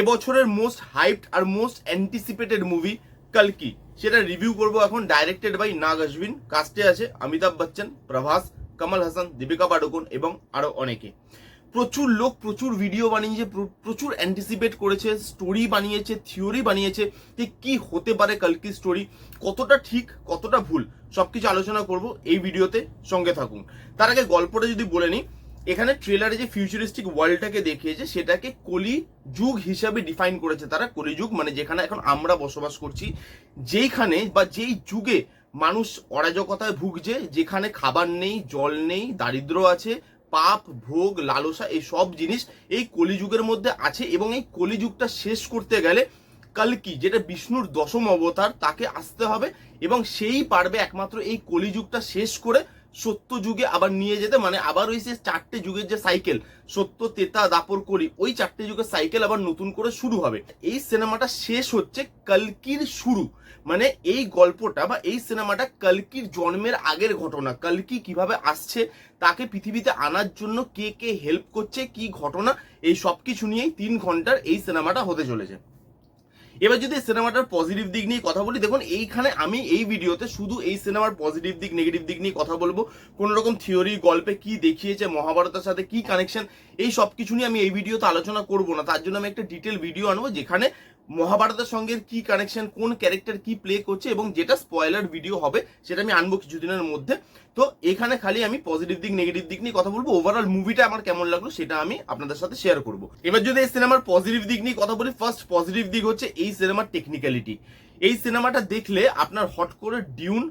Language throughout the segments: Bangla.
এবছরের মোস্ট হাইপড আর মোস্ট অ্যান্টিসিপেটেড মুভি কালকি সেটা রিভিউ করব এখন ডাইরেক্টেড বাই নাগ অশ্বিন কাস্টে আছে অমিতাভ বচ্চন, প্রভাস, কমল হাসান, দীপিকা পাডুকোন এবং আরও অনেকে। প্রচুর লোক, প্রচুর ভিডিও বানিয়েছে, প্র- প্রচুর অ্যান্টিসিপেট করেছে স্টোরি বানিয়েছে থিওরি বানিয়েছে যে কি হতে পারে কালকি স্টোরি কতটা ঠিক, কতটা ভুল, সবকিছু আলোচনা করব এই ভিডিওতে সঙ্গে থাকুন। তার আগে গল্পটা যদি বলে নিই এখানে ট্রেলারে যে ফিউচারিস্টিক ওয়ার্ল্ডটাকে দেখিয়েছে, সেটাকে কলি যুগ হিসাবে ডিফাইন করেছে তারা কলিযুগ মানে যেখানে এখন আমরা বসবাস করছি, যেইখানে বা যেই যুগে মানুষ অরাজকতায় ভুগছে, যেখানে খাবার নেই, জল নেই দারিদ্র আছে, পাপ, ভোগ, লালসা, এই সব জিনিস এই কলিযুগের মধ্যে আছে এবং এই কলিযুগটা শেষ করতে গেলে কালকি যেটা বিষ্ণুর দশম অবতার, তাকে আসতে হবে এবং সেই পারবে একমাত্র এই কলিযুগটা শেষ করে সত্য যুগে আবার নিয়ে যেতে মানে আবার ওই যে চারটে যুগের যে সাইকেল সত্য তেতা, দাপর করি ওই চারটে যুগের সাইকেল আবার নতুন করে শুরু হবে। এই সিনেমাটা শেষ হচ্ছে কালকির শুরু। মানে এই গল্পটা বা এই সিনেমাটা কালকির জন্মের আগের ঘটনা। কালকি কীভাবে আসছে, তাকে পৃথিবীতে আনার জন্য কে কে হেল্প করছে, কি ঘটনা, এই সব কিছু নিয়েই তিন ঘণ্টার এই সিনেমাটা হতে চলেছে। এবার যদি সিনেমাটার পজিটিভ দিক নিয়ে কথা বলি, দেখুন, এইখানে আমি এই ভিডিওতে শুধু এই সিনেমার পজিটিভ দিক নেগেটিভ দিক নিয়ে কথা বলব। কোন রকম থিওরি গল্পে কি দেখিয়েছে, মহাভারতের সাথে কি কানেকশন এই সব কিছু নিয়ে আমি এই ভিডিওতে আলোচনা করব না। তার জন্য আমি একটা ডিটেল ভিডিও আনব, যেখানে মহাভারতের সঙ্গে কি কানেকশন কোন ক্যারেক্টার কি প্লে করছে এবং যেটা স্পয়লার ভিডিও হবে, সেটা আমি আনব কিছুদিনের মধ্যে। তো এখানে খালি আমি পজিটিভ দিক নেগেটিভ দিক নিয়ে কথা বলব। ওভারঅল মুভিটা আমার কেমন লাগল সেটা আমি আপনাদের সাথে শেয়ার করব। এবার যদি এই সিনেমার পজিটিভ দিক নিয়ে কথা বলি ফার্স্ট পজিটিভ দিক হচ্ছে এই সিনেমার টেকনিক্যালিটি এই সিনেমাটা দেখলে আপনার হট করে ডিউন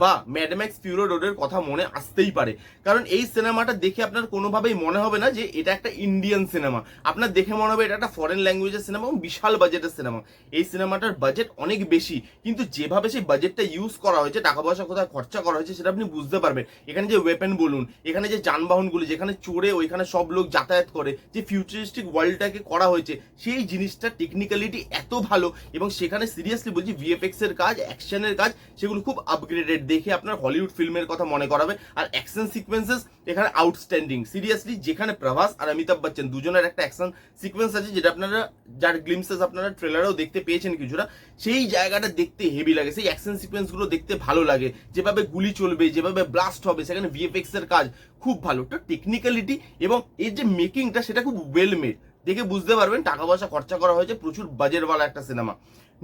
বা ম্যাডম্যাক্স পিউরো রোডের কথা মনে আসতেই পারে। কারণ এই সিনেমাটা দেখে আপনার কোনোভাবেই মনে হবে না যে এটা একটা ইন্ডিয়ান সিনেমা আপনার দেখে মনে হবে এটা একটা ফরেন ল্যাঙ্গুয়েজের সিনেমা এবং বিশাল বাজেটের সিনেমা এই সিনেমাটার বাজেট অনেক বেশি, কিন্তু যেভাবে সেই বাজেটটা ইউজ করা হয়েছে, টাকা পয়সা কোথায় খরচা করা হয়েছে সেটা আপনি বুঝতে পারবেন। এখানে যে ওয়েপেন বলুন, এখানে যে যানবাহনগুলো, যেখানে চড়ে ওইখানে সব লোক যাতায়াত করে, যে ফিউচারিস্টিক ওয়ার্ল্ডটাকে করা হয়েছে, সেই জিনিসটা টেকনিক্যালিটি এত ভালো এবং সেখানে সিরিয়াসলি বলছি ভিএফএক্স এর কাজ অ্যাকশনের কাজ, সেগুলো খুব আপগ্রেডেড দেখে আপনার হলিউড ফিল্মের কথা মনে করাবে। আর অ্যাকশন সিকোয়েন্সেস এখানে আউটস্ট্যান্ডিং সিরিয়াসলি যেখানে প্রভাস আর অমিতাভ বচ্চন দুজনের একটা অ্যাকশন সিকোয়েন্স আছে, যেটা আপনারা যার গ্লিমসেস আপনারা ট্রেলারেও দেখতে পেয়েছেন কিছুটা, সেই জায়গাটা দেখতে হেভি লাগে। সেই অ্যাকশন সিকোয়েন্সগুলো দেখতে ভালো লাগে। যেভাবে গুলি চলবে, যেভাবে ব্লাস্ট হবে, সেখানে ভিএফএক্স এর কাজ খুব ভালো। টেকনিক্যালিটি এবং এর যে মেকিংটা সেটা খুব ওয়েল মেড দেখে বুঝতে পারবেন টাকা পয়সা খরচা করা হয়েছে, প্রচুর বাজেটওয়ালা একটা সিনেমা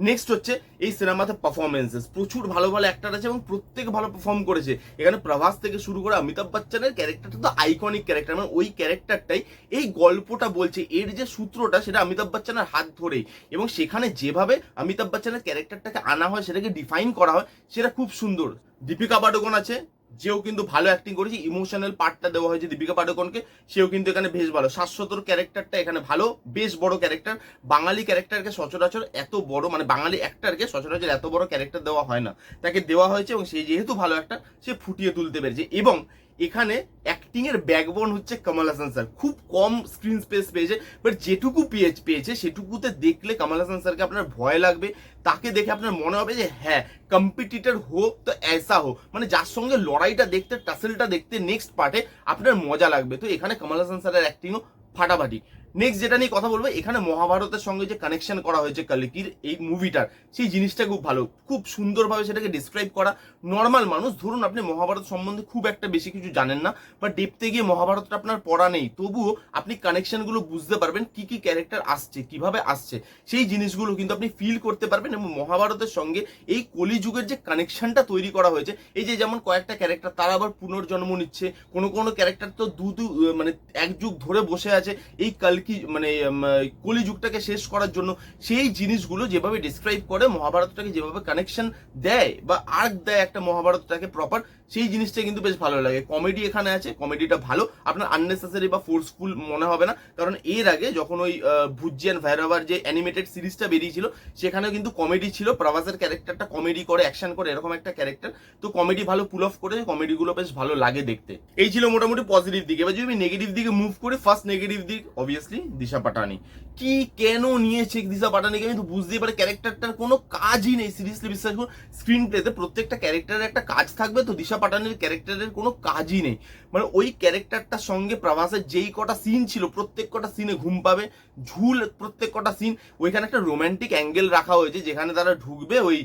নেক্সট হচ্ছে এই সিনেমাতে পারফরমেন্সেস প্রচুর ভালো ভালো অ্যাক্টার আছে এবং প্রত্যেক ভালো পারফর্ম করেছে। এখানে প্রভাস থেকে শুরু করে অমিতাভ বচ্চনের ক্যারেক্টারটা তো আইকনিক ক্যারেক্টার মানে ওই ক্যারেক্টারটাই এই গল্পটা বলছে। এর যে সূত্রটা সেটা অমিতাভ বচ্চনের হাত ধরেই। এবং সেখানে যেভাবে অমিতাভ বচ্চনের ক্যারেক্টারটাকে আনা হয়, সেটাকে ডিফাইন করা হয়, সেটা খুব সুন্দর। দীপিকা পাডুকোন আছে যেও কিন্তু ভালো অ্যাক্টিং করেছে ইমোশনাল পার্টটা দেওয়া হয়েছে দীপিকা পাডুকোনকে, সেও কিন্তু এখানে বেশ ভালো। শাশ্বতর ক্যারেক্টারটা এখানে ভালো, বেশ বড় ক্যারেক্টার বাঙালি ক্যারেক্টারকে সচরাচর এত বড় মানে বাঙালি অ্যাক্টারকে সচরাচর এত বড় ক্যারেক্টার দেওয়া হয় না। তাকে দেওয়া হয়েছে এবং সে যেহেতু ভালো একটা সে ফুটিয়ে তুলতে পেরেছে। এবং এখানে অ্যাক্টিং এর ব্যাকবোন হচ্ছে কমল হাসান স্যার খুব কম স্ক্রিন স্পেস পেয়েছে বাট যেটুকু পেয়েছে পেয়েছে, সেটুকুতে দেখলে কমল হাসান স্যারকে আপনার ভয় লাগবে। তাকে দেখে আপনার মনে হবে যে হ্যাঁ কম্পিটিটর হোক তো এসা হোক। মানে যার সঙ্গে লড়াইটা দেখতে টাসেলটা দেখতে নেক্সট পার্টে আপনার মজা লাগবে। তো এখানে কমল হাসান স্যারের অ্যাক্টিংও ফাটাফাটি। নেক্সট যেটা নিয়ে কথা বলব, এখানে মহাভারতের সঙ্গে যে কানেকশন করা হয়েছে কালিকির, এই মুভিটার সেই জিনিসটা খুব ভালো। খুব সুন্দরভাবে সেটাকে ডিসক্রাইব করা। নর্মাল মানুষ, ধরুন আপনি মহাভারত সম্বন্ধে খুব একটা বেশি কিছু জানেন না বা ডেপতে গিয়ে মহাভারতটা আপনার পড়া নেই, তবুও আপনি কানেকশনগুলো বুঝতে পারবেন কি কি ক্যারেক্টার আসছে, কীভাবে আসছে। সেই জিনিসগুলো কিন্তু আপনি ফিল করতে পারবেন এবং মহাভারতের সঙ্গে এই কলিযুগের যে কানেকশনটা তৈরি করা হয়েছে, এই যে যেমন কয়েকটা ক্যারেক্টার তারা আবার পুনর্জন্ম নিচ্ছে, কোনো কোনো ক্যারেক্টার তো দু দু মানে এক যুগ ধরে বসে আছে, এই কালকি মানে উম, কলিযুগটাকে শেষ করার জন্য সেই জিনিসগুলো যেভাবে ডিসক্রাইব করে মহাভারতটাকে যেভাবে কানেকশন দেয় বা আর্ক দেয় একটা মহাভারতটাকে প্রপার সেই জিনিসটা কিন্তু বেশ ভালো লাগে। কমেডি এখানে আছে কমেডিটা ভালো। আপনার আননেসেসারি বা ফোর্সফুল মনে হবে না। কারণ এর আগে যখন ওই ভুজিয়ান ভৈরবার যে অ্যানিমেটেড সিরিজটা বেরিয়েছিল, সেখানেও কিন্তু কমেডি ছিল। প্রভাসের ক্যারেক্টারটা কমেডি করে অ্যাকশন করে, এরকম একটা ক্যারেক্টার তো কমেডি ভালো পুল অফ করে কমেডিগুলো বেশ ভালো লাগে দেখতে। এই ছিল মোটামুটি পজিটিভ দিক। এবার যদি আমি নেগেটিভ দিকে মুভ করি ফার্স্ট নেগেটিভ দিক অবভিয়াসলি দিশা পাটানি। কি কেন নিয়েছে দিশা পাটানিকে আমি তো বুঝতেই পারি, ক্যারেক্টারটার কোনো কাজই নেই সিরিয়াসলি বিশ্বাস করুন স্ক্রিন প্লেতে প্রত্যেকটা ক্যারেক্টারের একটা কাজ থাকবে তো দিশা পাটানির ক্যারেক্টারের কোনো কাজই নেই। মানে ওই ক্যারেক্টারটার সঙ্গে প্রভাসের যেই কটা সিন ছিল, প্রত্যেক কটা সিনে ঘুম পাবে, ঝুল প্রত্যেক কটা সিন ওইখানে একটা রোম্যান্টিক অ্যাঙ্গেল রাখা হয়েছে, যেখানে তারা ঢুকবে, ওই,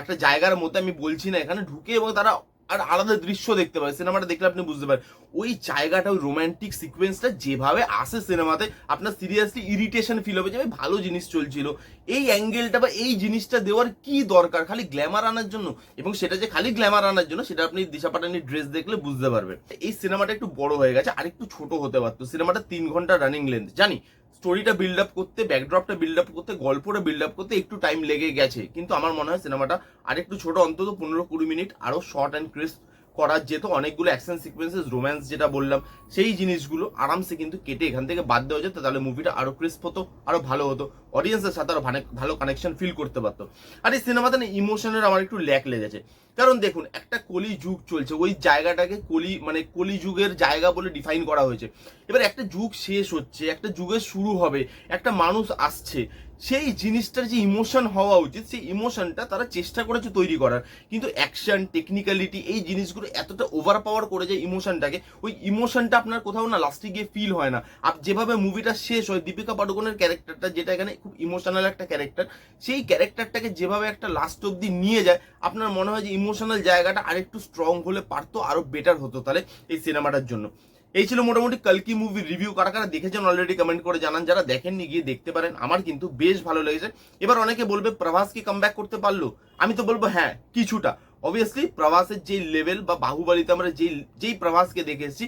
একটা জায়গার মধ্যে আমি বলছি না, এখানে ঢুকে এবং তারা আর আলাদা দৃশ্য দেখতে পাবে সিনেমাটা দেখলে আপনি বুঝতে পারেন। ওই জায়গাটা, ওই রোমান্টিক সিকোয়েন্সটা যেভাবে আসে সিনেমাতে, আপনার সিরিয়াসলি ইরিটেশন ফিল হবে যে, ভাই, ভালো জিনিস চলছিল। এই অ্যাঙ্গেলটা বা এই জিনিসটা দেওয়ার কি দরকার? খালি গ্ল্যামার আনার জন্য? এবং সেটা যে খালি গ্ল্যামার আনার জন্য, সেটা আপনি দিশা পাটানির ড্রেস দেখলে বুঝতে পারবেন। এই সিনেমাটা একটু বড় হয়ে গেছে আর একটু ছোট হতে পারতো। সিনেমাটা তিন ঘণ্টা রানিং লেন্থ জানি? স্টোরিটা বিল্ড আপ করতে ব্যাকড্রপটা বিল্ড আপ করতে, গল্পটা বিল্ড আপ করতে একটু টাইম লেগে গেছে। কিন্তু আমার মনে হয় সিনেমাটা আরেকটু ছোট, অন্তত পনেরো কুড়ি মিনিট আরও শর্ট অ্যান্ড ক্রিস্প করার যেত অনেকগুলো অ্যাকশন সিকোয়েন্সেস রোম্যান্স যেটা বললাম, সেই জিনিসগুলো আরামসে কিন্তু কেটে এখান থেকে বাদ দেওয়া যেত, তাহলে মুভিটা আরও ক্রিস্প হতো, আরও ভালো হতো অডিয়েন্সের সাথে আরও ভানে- ভালো কানেকশন ফিল করতে পারতো। আর এই সিনেমাতে না ইমোশনের আমার একটু ল্যাক লেগেছে। কারণ দেখুন, একটা কলি যুগ চলছে, ওই জায়গাটাকে কলি মানে কলি যুগের জায়গা বলে ডিফাইন করা হয়েছে। এবার একটা যুগ শেষ হচ্ছে, একটা যুগের শুরু হবে, একটা মানুষ আসছে সেই জিনিসটার যে ইমোশন হওয়া উচিত, সেই ইমোশনটা তারা চেষ্টা করেছে তৈরি করার। কিন্তু অ্যাকশন টেকনিক্যালিটি এই জিনিসগুলো এতটা ওভার পাওয়ার করে যায় ইমোশনটাকে ওই ইমোশনটা আপনার কোথাও না লাস্টে গিয়ে ফিল হয় না। আর যেভাবে মুভিটা শেষ হয়, দীপিকা পাডুকোনের ক্যারেক্টারটা যেটা এখানে খুব ইমোশনাল একটা ক্যারেক্টার সেই ক্যারেক্টারটাকে যেভাবে একটা লাস্ট অব্দি নিয়ে যায়, আপনার মনে হয় যে ইমোশনাল জায়গাটা আরেকটু স্ট্রং হলে পারতো আরও বেটার হতো তাহলে এই সিনেমাটার জন্য। এই ছিল মোটামুটি কালকি মুভি রিভিউ কারা কারা দেখেছেন অলরেডি কমেন্ট করে জানান। যারা দেখেননি, গিয়ে দেখতে পারেন। আমার কিন্তু বেশ ভালো লেগেছে। এবার অনেকে বলবে, প্রভাস কি কাম করতে পারল? আমি তো বলব হ্যাঁ কিছুটা। অবভিয়াসলি প্রভাসের যেই লেভেল বা বাহুবলিতে আমরা যেই যেই প্রভাসকে দেখে এসেছি,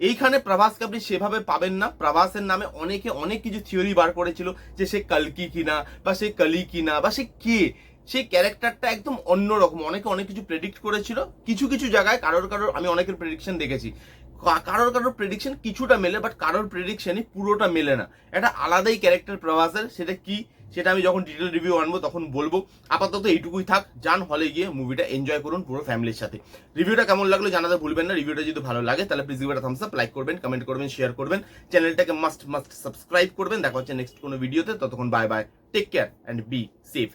এইখানে প্রভাসকে আপনি সেভাবে পাবেন না। প্রভাসের নামে অনেকে অনেক কিছু থিওরি বার করেছিল যে সে কালকি কিনা, বা সে কালি কিনা, বা সে কে? সেই ক্যারেক্টারটা একদম অন্যরকম। অনেকে অনেক কিছু প্রেডিক্ট করেছিল। কিছু কিছু জায়গায় কারোর কারোর, আমি অনেকের প্রেডিকশন দেখেছি। কারোর কারোর প্রেডিকশন কিছুটা মেলে বাট কারোর প্রেডিকশনই পুরোটা মেলে না। একটা আলাদাই ক্যারেক্টার প্রভাসের সেটা কি? সেটা আমি যখন ডিটেল রিভিউ আনব তখন বলব। আপাতত এইটুকুই থাক। যান হলে গিয়ে মুভিটা এনজয় করুন পুরো ফ্যামিলির সাথে। রিভিউটা কেমন লাগল জানাতে ভুলবেন না। রিভিউটা যদি ভালো লাগে, তাহলে প্লিজ একটা থামস আপ লাইক করবেন কমেন্ট করবেন শেয়ার করবেন। চ্যানেলটাকে মাস্ট মাস্ট সাবস্ক্রাইব করবেন। দেখা হচ্ছে নেক্সট কোনো ভিডিওতে ততক্ষণ bye bye take care and be safe